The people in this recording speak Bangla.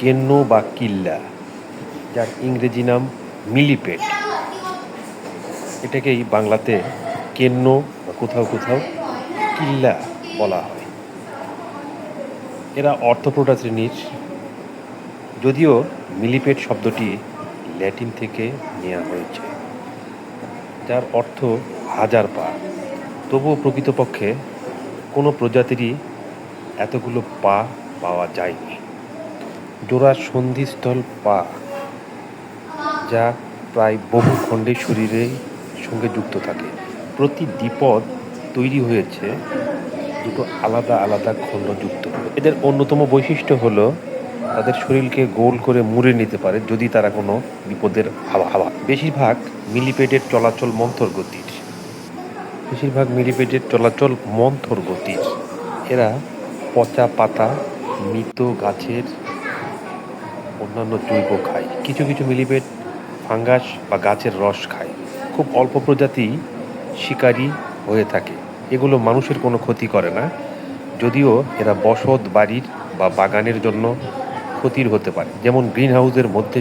কেন্ন বা কিল্লা, যার ইংরেজি নাম মিলিপেট। এটাকেই বাংলাতে কেন্ন বা কোথাও কোথাও কিল্লা বলা হয়। এরা অর্থপ্রোটা শ্রেণির। যদিও মিলিপেট শব্দটি ল্যাটিন থেকে নেওয়া হয়েছে, যার অর্থ হাজার পা। তবুও প্রকৃতপক্ষে কোনো প্রজাতিরই এতগুলো পা পাওয়া যায়নি। জোড়া সন্ধিস্থল পা, যা প্রায় বহু খণ্ডের শরীরের সঙ্গে যুক্ত থাকে। প্রতি দ্বিপদ তৈরি হয়েছে দুটো আলাদা আলাদা খণ্ডযুক্ত এদের অন্যতম বৈশিষ্ট্য হলো, তাদের শরীরকে গোল করে মুড়ে নিতে পারে যদি তারা কোনো বিপদের হাওয়া বেশিরভাগ মিলিপেটের চলাচল মন্থর গতির বেশিরভাগ মিলিপেটের চলাচল মন্থর গতির এরা পচা পাতা, মৃত গাছের অন্যান্য জৈব খায়। কিছু কিছু মিলিবেট ফাঙ্গাস বা গাছের রস খায়। খুব অল্প প্রজাতি শিকারী হয়ে থাকে। এগুলো মানুষের কোনো ক্ষতি করে না। যদিও এরা বসত বাড়ির বা বাগানের জন্য ক্ষতির হতে পারে। যেমন গ্রিন হাউসের মধ্যে